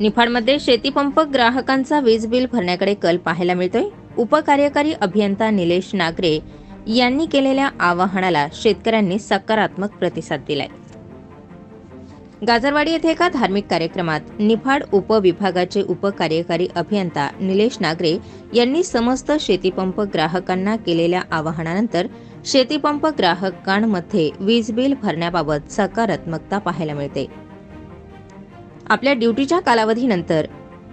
निफाडमध्ये शेतीपंप ग्राहकांचा वीज बिल भरण्याकडे कल पाहायला मिळतोय. उपकार्यकारी अभियंता निलेश नागरे यांनी केलेल्या आवाहनाला शेतकऱ्यांनी सकारात्मक प्रतिसाद दिलाय. गाजरवाडी येथे एका धार्मिक कार्यक्रमात निफाड उपविभागाचे उपकार्यकारी अभियंता निलेश नागरे यांनी समस्त शेतीपंप ग्राहकांना केलेल्या आवाहनानंतर शेतीपंप ग्राहकांमध्ये वीज बिल भरण्याबाबत सकारात्मकता पाहायला मिळते. आपल्या ड्युटीच्या कालावधीनंतर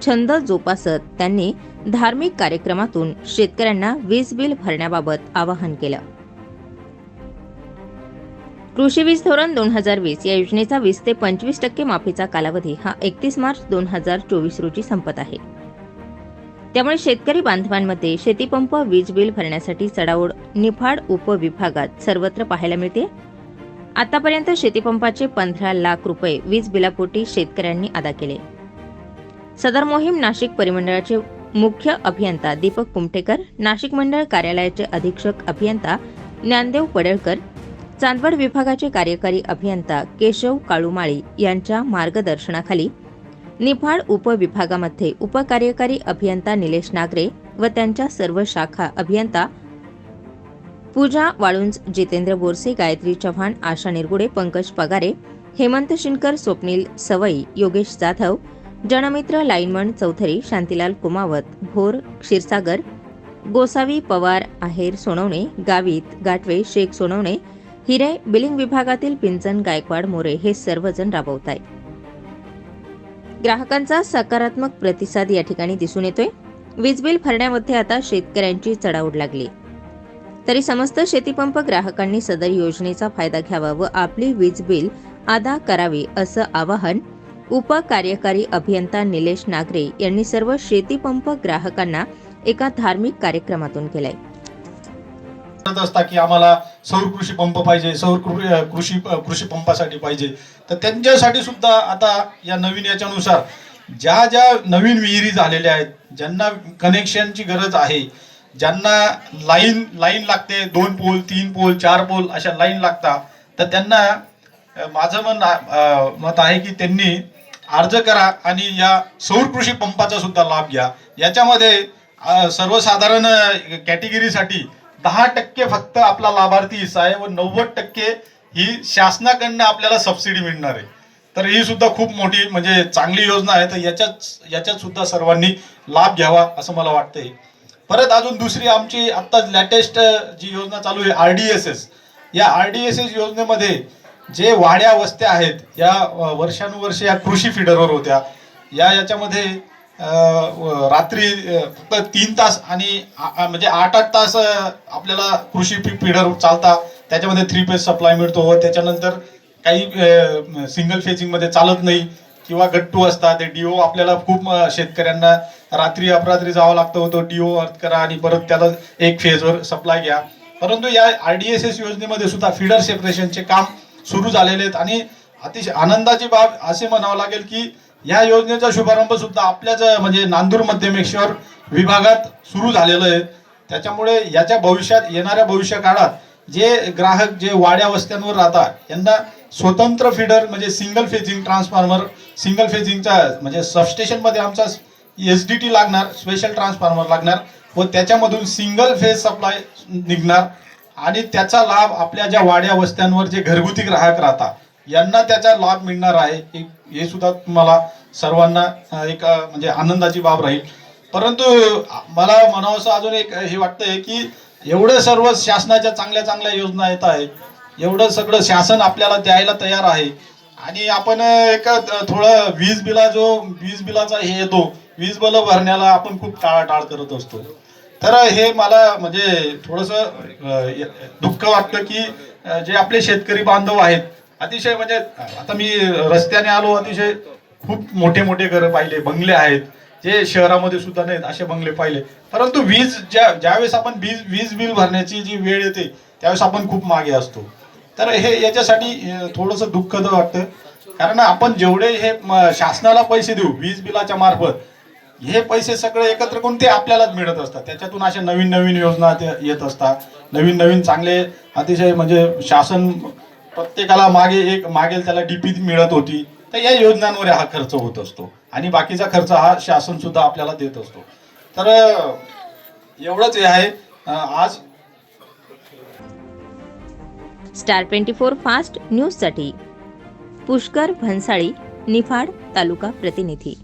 छंद जोपासत त्यांनी धार्मिक कार्यक्रमातून शेतकऱ्यांना वीज बिल भरण्याबाबत आवाहन केलं. कृषी वीज धोरण दोन हजार वीस या योजनेचा वीस ते पंचवीस टक्के माफीचा कालावधी हा एकतीस मार्च दोन हजार चोवीस रोजी संपत आहे. त्यामुळे शेतकरी बांधवांमध्ये शेतीपंप वीज बिल भरण्यासाठी चढाओढ निफाड उपविभागात सर्वत्र पाहायला मिळते आतापर्यंत शेतीपंपाचे पंधरा लाख रुपये वीज बिलापोटी शेतकऱ्यांनी अदा केले. सदर मोहीम नाशिक परिमंडळाचे मुख्य अभियंता दीपक कुमठेकर नाशिक मंडळ कार्यालयाचे अधीक्षक अभियंता ज्ञानदेव पडळकर चांदवड विभागाचे कार्यकारी अभियंता केशव काळुमाळी यांच्या मार्गदर्शनाखाली निफाड उपविभागामध्ये उपकार्यकारी अभियंता निलेश नागरे व त्यांच्या सर्व शाखा अभियंता पूजा वाळुंज जितेंद्र बोरसे गायत्री चव्हाण आशा निरगुडे पंकज पगारे हेमंत शिनकर स्वप्नील सवई योगेश जाधव जनमित्र लाईनमन चौधरी शांतीलाल कुमावत भोर क्षीरसागर गोसावी पवार आहेर सोनवणे गावित गाठवे शेख सोनवणे हिरे बिलिंग विभागातील पिंचन गायकवाड मोरे हे सर्वजण राबवत आहेत ग्राहकांचा सकारात्मक प्रतिसाद या ठिकाणी दिसून येतोय. वीज बिल भरण्यामध्ये आता शेतकऱ्यांची चढाओढ लागली. तरी समस्त शेतीपंप ग्राहकांनी सदर योजनेचा फायदा घ्यावा व आपली वीज बिल अदा करावी असं आवाहन उपकार्यकारी अभियंता निलेश नागरे यांनी सर्व शेतीपंप ग्राहकांना एका धार्मिक कार्यक्रमातून केलंय. असता की आम्हाला सौर कृषी पंप पाहिजे सौर कृषी कृषी पंपासाठी पाहिजे. तर त्यांच्यासाठी सुद्धा आता या नवीन याच्यानुसार ज्या ज्या नवीन विहिरी झालेल्या आहेत ज्यांना कनेक्शनची गरज आहे ज्यांना लाईन लाईन लागते दोन पोल तीन पोल चार पोल अशा लाईन लागतात तर त्यांना माझं मन मत आहे की त्यांनी अर्ज करा आणि या सौर कृषी पंपाचा सुद्धा लाभ घ्या. याच्यामध्ये सर्वसाधारण कॅटेगरीसाठी दहा टक्के फक्त आपला लाभार्थी हिस्सा आहे व नव्वद टक्के ही शासनाकडनं आपल्याला सबसिडी मिळणार आहे. तर ही सुद्धा खूप मोठी म्हणजे चांगली योजना आहे. तर याच्यात याच्यात सुद्धा सर्वांनी लाभ घ्यावा असं मला वाटतंय. परत अजून दुसरी आमची आत्ता लेटेस्ट जी योजना चालू आहे आर डी एस एस या आर डी एस एस योजनेमध्ये जे वाड्या वस्त्या आहेत या वर्षानुवर्षे वर्षानुवर्ष या कृषी फिडरवर होत्या. या याच्यामध्ये रात्री फक्त तीन तास आणि म्हणजे आठ आठ तास आपल्याला कृषी फिडर चालता. त्याच्यामध्ये थ्री पेज सप्लाय मिळतो व त्याच्यानंतर काही सिंगल फेजिंगमध्ये चालत नाही. किंवा गट्टू असतात ते डीओ आपल्याला खूप शेतकऱ्यांना रात्री अपरात्री जावं लागतं होतं. डीओ अर्थ करा आणि परत त्याला एक फेजवर सप्लाय घ्या. परंतु या आर डी एस एस योजनेमध्ये सुद्धा फिडर सेपरेशनचे काम सुरू झालेले आहेत. आणि अतिशय आनंदाची बाब असे म्हणावं लागेल की या योजनेचा शुभारंभ सुद्धा आपल्याच म्हणजे नांदूर मध्यमेश्वर विभागात सुरू झालेलं आहे. त्याच्यामुळे याच्या भविष्यात येणाऱ्या भविष्य काळात जे ग्राहक जे वाड्या वस्त्यांवर राहतात यांना स्वतंत्र फिडर म्हणजे सिंगल फेजिंग ट्रान्सफॉर्मर सिंगल फेजिंगचा म्हणजे सबस्टेशनमध्ये आमचा एस डी टी लागणार स्पेशल ट्रान्सफॉर्मर लागणार व त्याच्यामधून सिंगल फेज सप्लाय निघणार आणि त्याचा लाभ आपल्या ज्या वाड्या वस्त्यांवर जे घरगुती ग्राहक राहतात यांना त्याचा लाभ मिळणार आहे. हे- सुद्धा तुम्हाला सर्वांना एक म्हणजे आनंदाची बाब राहील. परंतु मला म्हणावंसं अजून एक हे वाटतंय की एवढं सर्व शासनाच्या चांगल्या चांगल्या योजना येत आहेत. एवढं सगळं शासन आपल्याला द्यायला तयार आहे. आणि आपण एक थोडं वीज बिला जो वीज बिलाचा हे येतो वीज बिल भरण्याला आपण खूप टाळाटाळ करत असतो. तर हे मला म्हणजे थोडस दुःख वाटतं की जे आपले शेतकरी बांधव आहेत अतिशय म्हणजे आता मी रस्त्याने आलो अतिशय खूप मोठे मोठे घर पाहिले बंगले आहेत. जे शहरामध्ये सुद्धा नाहीत असे बंगले पाहिले. परंतु वीज ज्या ज्यावेळेस आपण वीज वीज बिल भरण्याची जी वेळ येते त्यावेळेस आपण खूप मागे असतो. तर हे याच्यासाठी थोडंसं दुःखद वाटतं. कारण आपण जेवढे हे म, शासनाला पैसे देऊ वीज बिलाच्या मार्फत हे पैसे सगळे एकत्र करून ते आपल्यालाच मिळत असतात. त्याच्यातून अशा नवीन नवीन योजना ते येत असतात. नवीन नवीन चांगले अतिशय म्हणजे शासन प्रत्येकाला मागे एक मागेल त्याला डीपी मिळत होती. तर या योजनांवर हा खर्च होत असतो. आणि बाकीचा खर्च हा शासन सुद्धा आपल्याला देत असतो. तर एवढंच हे आहे. आज स्टार ट्वेंटी फोर फास्ट न्यूजसाठी पुष्कर भन्साळी निफाड तालुका प्रतिनिधी.